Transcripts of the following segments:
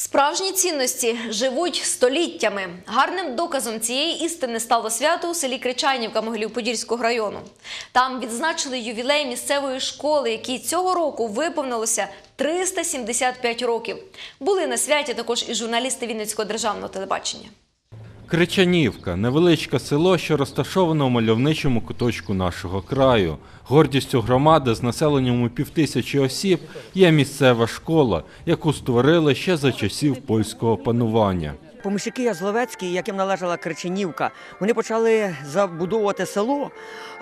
Справжні цінності живуть століттями. Гарним доказом цієї істини стало свято у селі Кричанівка Могилів-Подільського району. Там відзначили ювілей місцевої школи, якій цього року виповнилося 375 років. Були на святі також і журналісти Вінницького державного телебачення. Кричанівка невеличке село, що розташоване у мальовничому куточку нашого краю. Гордістю громади з населенням у півтисячі осіб є місцева школа, яку створили ще за часів польського панування. Поміщики Язловецькі, яким належала Криченівка, вони почали забудовувати село.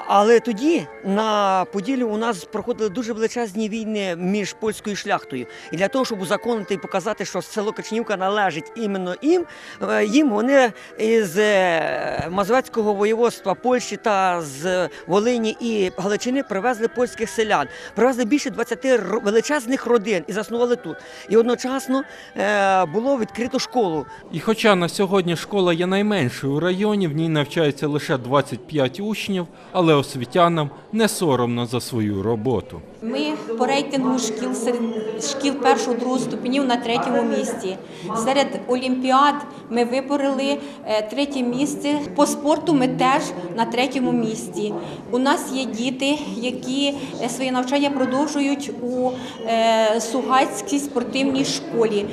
Але тоді на Поділі у нас проходили дуже величезні війни між польською шляхтою. І для того, щоб узаконити і показати, що село Криченівка належить іменно їм, е, їм вони із е, Мазовецького воєводства Польщі та з Волині і Галичини привезли польських селян. Привезли більше 20 величезних родин і заснували тут. І одночасно е, було відкрито школу. Хоча на сьогодні школа є найменшою у районі, в ній навчається лише 25 учнів, але освітянам не соромно за свою роботу. Ми по рейтингу шкіл серед шкіл першого другого ступенів на третьому місці. Серед олімпіад ми вибороли е, третє місце. По спорту ми теж на третьому місці. У нас є діти, які е, своє навчання продовжують у е, Сугацькій спортивній школі.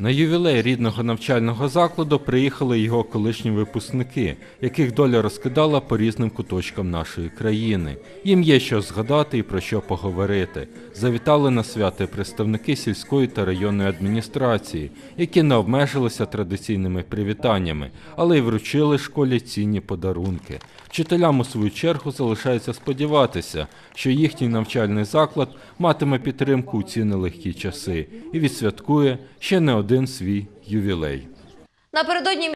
На ювілей рідного навчального закладу приїхали його колишні випускники, яких доля розкидала по різним куточкам нашої країни. Їм є що згадати і про що поговорити. Завітали на свято представники сільської та районної адміністрації, які не обмежилися традиційними привітаннями, але й вручили школі цінні подарунки. Вчителям у свою чергу залишається сподіватися, що їхній навчальний заклад матиме підтримку у ці нелегкі часи і відсвяткує ще не один свій ювілей. Напередодні